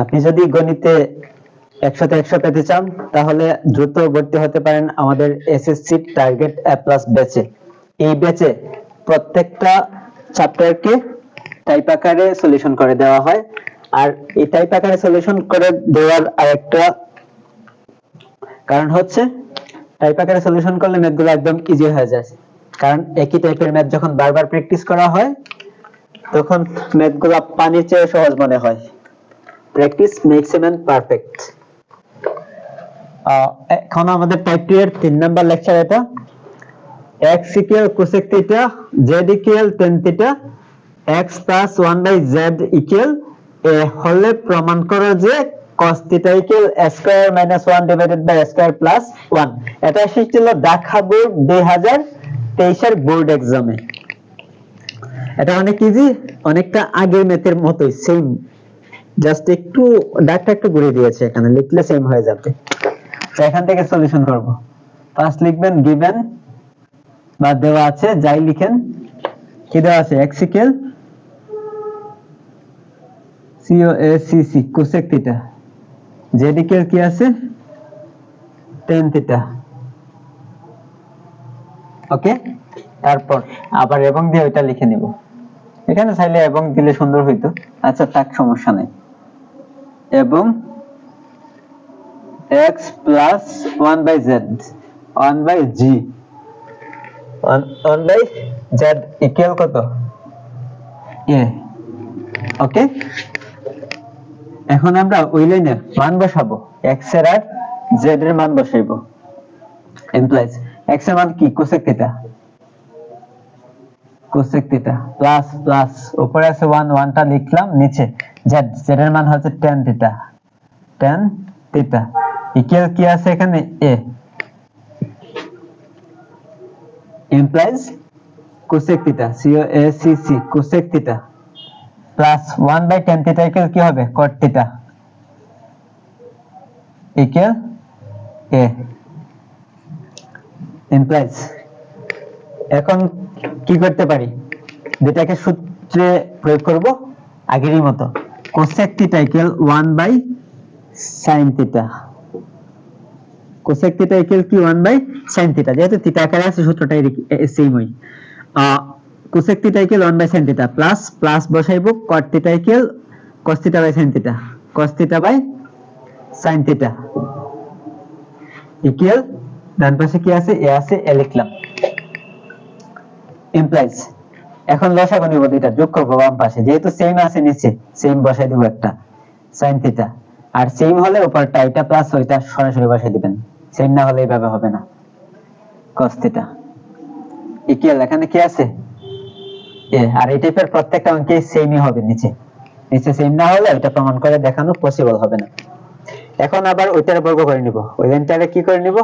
আপনি যদি গণিতে একশোতে একশো পেতে চান, তাহলে দ্রুত ভর্তি হতে পারেন আমাদের এসএসসি টার্গেট এ প্লাস ব্যাচে এই ব্যাচে প্রত্যেকটা চ্যাপ্টারকে টাইপ আকারে সলিউশন করে দেওয়া হয়। আর এই টাইপ আকারে সলিউশন করে দেওয়ার আরেকটা কারণ হচ্ছে টাইপ আকারে সলিউশন করলে ম্যাথগুলো একদম ইজি হয়ে যায়। কারণ একই টাইপের ম্যাথ যখন বারবার প্র্যাকটিস করা হয়, তখন ম্যাথগুলো পানির চেয়ে সহজ মনে হয়। Practice makes a man perfect এখন আমাদের টাইপ টু এর তিন নাম্বার লেকচার এটা। X equal cosec theta z equal tan theta x plus 1 by z equal a হলে প্রমাণ করো যে cos theta equal a square minus 1 divided by a square plus 1 এটা এসেছিল ঢাকা বোর্ড 2023 এর বোর্ড এক্সামে এটা অনেক ইজি অনেকটা আগের ম্যাথের মতোই সেম জাস্ট একটু ডাকটা একটু ঘুরে দিয়েছে এখানে, লিখলে সেম হয়ে যাবে। তো এখান থেকে সলিউশন করব। ফার্স্ট লিখবেন গিভেন বা দেওয়া আছে, যাই লিখেন। কি দেওয়া আছে? ইকুয়াল সিও A C cosec theta z কি আছে? Tan থিটা ওকে তারপর আবার এবং দিয়ে ওইটা লিখে নিব। এখানে চাইলে এবং দিলে সুন্দর হইতো। আচ্ছা তাক সমস্যা নাই। এবং x plus one by z one by G one by z equal কত? এ ওকে এখন আমরা ওই লাইনে মান বসাবো। x এর আর z এর মান বসাইবো। এমপ্লয়েজ x এর মান কি? Cosec theta cosec theta plus plus উপরে আছে 1 ওয়ানটা লিখলাম, নিচে। Z z এর মান হচ্ছে tan theta tan theta equal কি আছে এখানে? A implies cosec theta, c o a c c, cosec theta plus 1 by tan theta equal কি হবে? cot theta equal a implies এখন কি করতে পারি? যেটাকে সূত্রে প্রয়োগ করব আগেরই মতো। Cosec theta equal 1 by sin theta cosec theta equal কি? 1 বাই sin থিটা যেহেতু থিটা আকারে আছে সূত্রটা সেম হই cosec theta equal 1 by sin theta plus plus বসাইবো cot theta equal cos theta by sin theta cos theta by sin theta equal ডান পাশে কি আছে? এ আছে এ লিখলাম ইমপ্লাইজ এখন লসাগু নিব দুইটা, যোগ করব বাম পাশে। যেহেতু সেম আছে নিচে সেম বসাই দিব একটা, sin থিটা আর সেম হলে উপরটা এটা প্লাস ওইটা সরাসরি বসাই দিবেন। সেম না হলে এইভাবে হবে না। cos থিটা ইকুয়াল এখানে কি আছে? এ, আর এই টাইপের প্রত্যেকটা অঙ্কে সেমই হবে নিচে। নিচে সেম না হলে এটা প্রমাণ করে দেখানো পসিবল হবে না। এখন আবার ওইটার বর্গ করে নিব। ওই লাইনটারে কি করে নিব?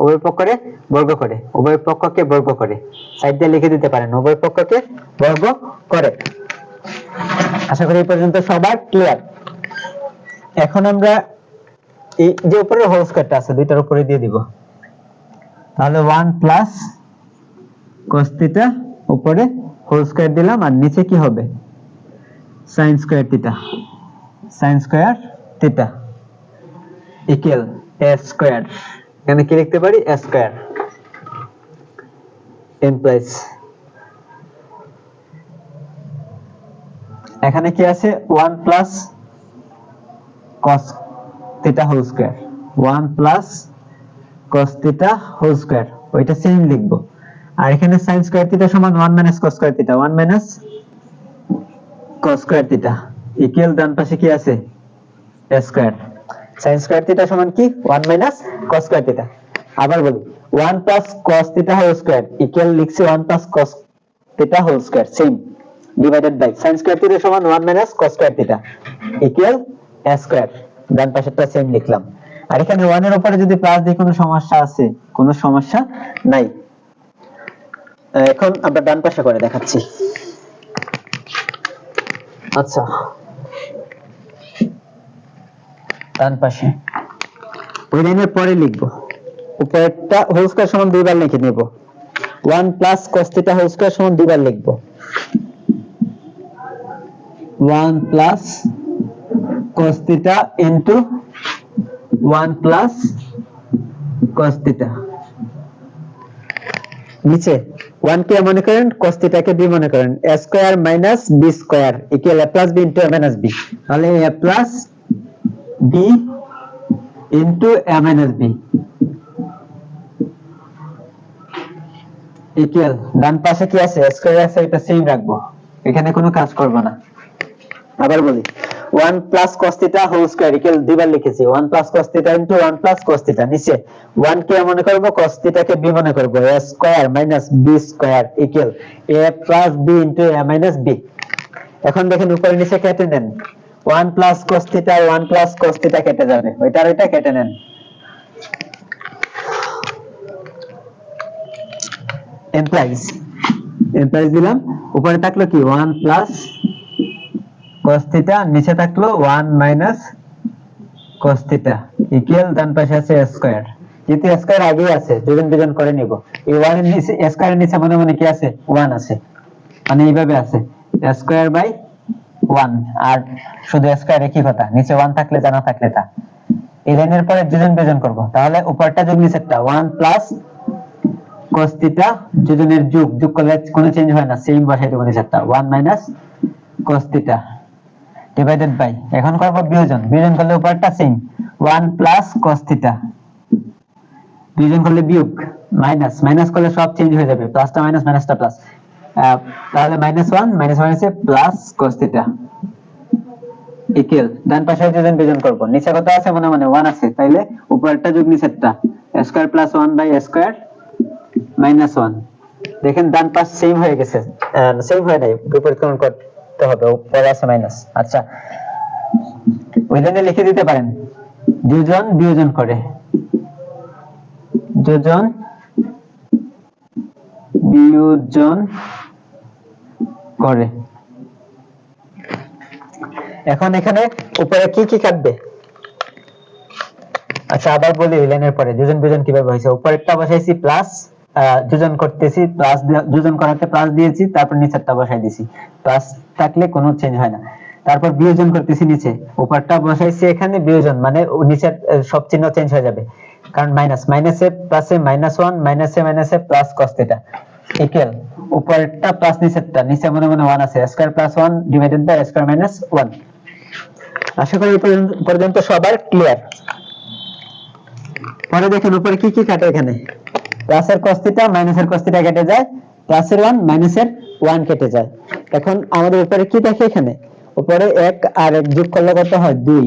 উভয় পক্ষকে বর্গ করে, উভয় পক্ষকে বর্গ করে। সাইড দিয়ে লিখে দিতে পারেন, উভয় পক্ষকে বর্গ করে। আশা করি এই পর্যন্ত সবার ক্লিয়ার এখন আমরা এই যে উপরে হোল স্কয়ারটা আছে, দুইটার উপরে দিয়ে দিব। তাহলে 1 প্লাস cos থিটা উপরে হোল স্কয়ার দিলাম, আর নিচে কি হবে? sin square theta sin square theta equal a square এখানে কি লিখতে পারি? স্কয়ার এমপ্লয়েজ এখানে কি আছে? 1 plus cos theta whole square 1 plus theta whole square ওইটা সেম লিখব। আর এখানে sin স্কয়ার থিটা সমান 1 minus cos square theta 1 minus cos square theta equal ডান পাশে কি আছে? স্কয়ার sin স্কয়ার থিটা সমান কি? 1 মাইনাস cos স্কয়ার থিটা আবার বলি 1 plus cos theta whole square equal লিখছি 1 plus cos theta whole square same divided by sin square theta সমান 1 minus cos square theta equal a square ডান পাশেরটা same লিখলাম। আর এখানে 1 এর উপরে যদি প্লাস দিয়ে কোনো সমস্যা আছে, কোনো সমস্যা নাই। এখন আমরা ডান পাশে করে দেখাচ্ছি। আচ্ছা। ডান পাশে। ওই লাইনের পরে লিখব। উপরেরটা হোল স্কয়ার সমান দুইবার লিখে নেব। 1 plus cos theta whole square সমান দুইবার লিখব। One plus cos theta into one plus cos theta নিচে ওয়ান কে মনে করেন, cos theta কে বি মনে করেন। a square minus b square equal a plus b into a minus b তাহলে a plus b into a minus b equal ডান পাশে কি আছে? স্কয়ার আছে, এটা সেম রাখব। এখানে কোনো কাজ করব না। আবার বলি 1 plus cos theta whole square equal দুইবার লিখেছি। 1 plus cos theta into 1 plus cos theta নিচে। 1 কে মনে করব? cos থিটা কে b মনে করব। A square minus b square equal a plus b into a minus b এখন দেখেন উপরে নিচে কেটে নেন 1 plus cos theta 1 plus cos theta কেটে যাবে। ওইটা আর ওইটা কেটে নেন। এমপ্লয়িজ এমপ্লয়িজ দিলাম। উপরে থাকল কি? 1 প্লাস cos থিটা নিচে থাকল 1 মাইনাস cos থিটা ইকুয়াল ডান পাশে আছে স্কয়ার যেহেতু স্কয়ার আগেই আছে, দুজন দুজন করে নিব। এই 1 এর নিচে স্কয়ার এর নিচে মনে মনে কি আছে? 1 আছে। মানে এইভাবে আছে। স্কয়ার বাই 1 আর শুধু স্কয়ার একই কথা? নিচে 1 থাকলে জানা থাকলে তা। এই লাইনের পরে দুজন দুজন করব। তাহলে উপরটা যোগ নিচেরটা। 1 প্লাস cos থিটা দুজনের যোগ। যোগ করলে কোনো চেঞ্জ হয় না। সেম বসাই দেব নিচেরটা। 1 minus cos theta divided by এখন করব বিয়োজন। বিয়োজন করলে উপরটা সেম 1 প্লাস cos থিটা বিয়োজন করলে বিয়োগ। মাইনাস মাইনাস করলে সব চেঞ্জ হয়ে যাবে। প্লাসটা মাইনাস মাইনাসটা প্লাস তাহলে মাইনাস 1 মাইনাস মাইনাসে প্লাস cos থিটা ইকুয়াল ডান পাশে করব। নিচে কত আছে? মনে মনে 1 আছে। তাইলে উপরটা যোগ নিচেরটা। Square plus 1 by square minus 1 দেখেন ডান পাশ সেম হয়ে গেছে। সেম নাই। বিপরীতকরণ করতে হবে। উপরে আছে মাইনাস আচ্ছা। ওই লিখে দিতে পারেন। দুজন বিয়োজন করে। দুজন বিয়োজন করে এখন এখানে উপরে কি কি কাটবে? আচ্ছা আবার বলি লাইনের পরে, দুজন বিয়োজন কীভাবে হয়েছে? উপরেরটা বসাইছি প্লাস যোজন করতেছি প্লাস যোজন করাতে প্লাস দিয়েছি, তারপর নিচেরটা বসাই দিছি। প্লাস থাকলে কোনো চেঞ্জ হয় না। তারপর বিয়োজন করতেছি নিচে। উপরটা বসাইছি এখানে বিয়োজন মানে নিচের সব চিহ্ন চেঞ্জ হয়ে যাবে। কারণ মাইনাস মাইনাসে প্লাসে মাইনাস ওয়ান মাইনাসে মাইনাসে প্লাস কস থিটা ইকুয়াল উপরেরটা প্লাস নিচেরটা নিচে মনে মনে ওয়ান আছে square plus one divided by square minus one আশা করি পর্যন্ত- সবার ক্লিয়ার পরে দেখেন উপরে কি কি কাটে এখানে? প্লাসের থিটা মাইনাসের থিটা কেটে যায় প্লাসের 1 মাইনাসের 1 কেটে যায়। এখন আমাদের উপরে কি দেখে এখানে? উপরে এক আর এক যোগ করলে কত হয়? 2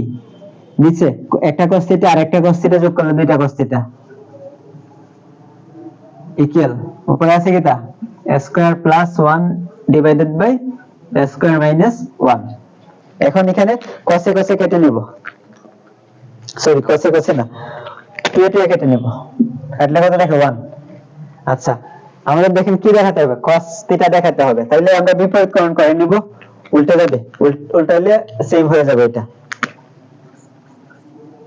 নিচে একটা থিটা আর একটা থিটা যোগ করলে দুইটা থিটা ইকুয়াল উপরে আছে কিটা square plus 1 divided by square minus 1 এখন এখানে cos cos এ কেটে নিব। সরি cos cos এ না টু এ কেটে নেব। কাটলে কত দেখো? ওয়ান আচ্ছা আমাদের দেখেন কি দেখাতে হবে? cos থিটা দেখাতে হবে। তাইলে আমরা বিপরীতকরণ করে নিব। উল্টে যাবে। উল- উল্টাইলে সেম হয়ে যাবে এটা।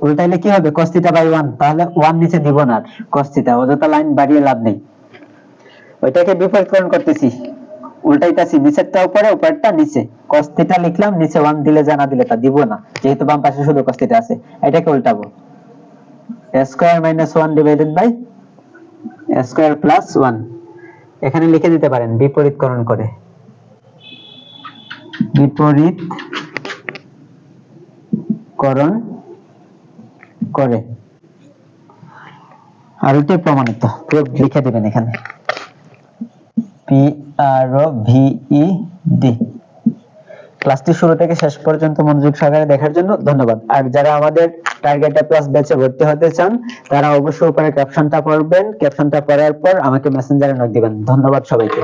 উল্টাইলে কি হবে? cos থিটা বাই 1 তাহলে 1 নিচে দিব না cos থিটা অযথা লাইন বাড়িয়ে লাভ নেই। ওইটাকে বিপরীতকরণ করতেছি। উল্টাইতাছি, নিচেরটা উপরে, উপরেরটা নিচে। cos থিটা লিখলাম, নিচে 1 দিলে জানা দিলে তা দিব না। যেহেতু বাম পাশে শুধু cos থিটা আছে, এটাকে উল্টাবো। Square minus one divided by square plus one এখানে লিখে দিতে পারেন, বিপরীতকরণ করে। বিপরীত করণ করে। আর ওইটাই প্রমাণিত। প্রয়োগ লিখে দিবেন এখানে। P R O V E D ক্লাসটি শুরু থেকে শেষ পর্যন্ত মনোযোগ সহকারে দেখার জন্য ধন্যবাদ। আর যারা আমাদের টার্গেট প্লাস ব্যাচে ভর্তি হতে চান, তারা অবশ্যই উপরে ক্যাপশনটা পড়বেন। ক্যাপশনটা পড়ার পর আমাকে মেসেঞ্জারে নক দিবেন। ধন্যবাদ সবাইকে।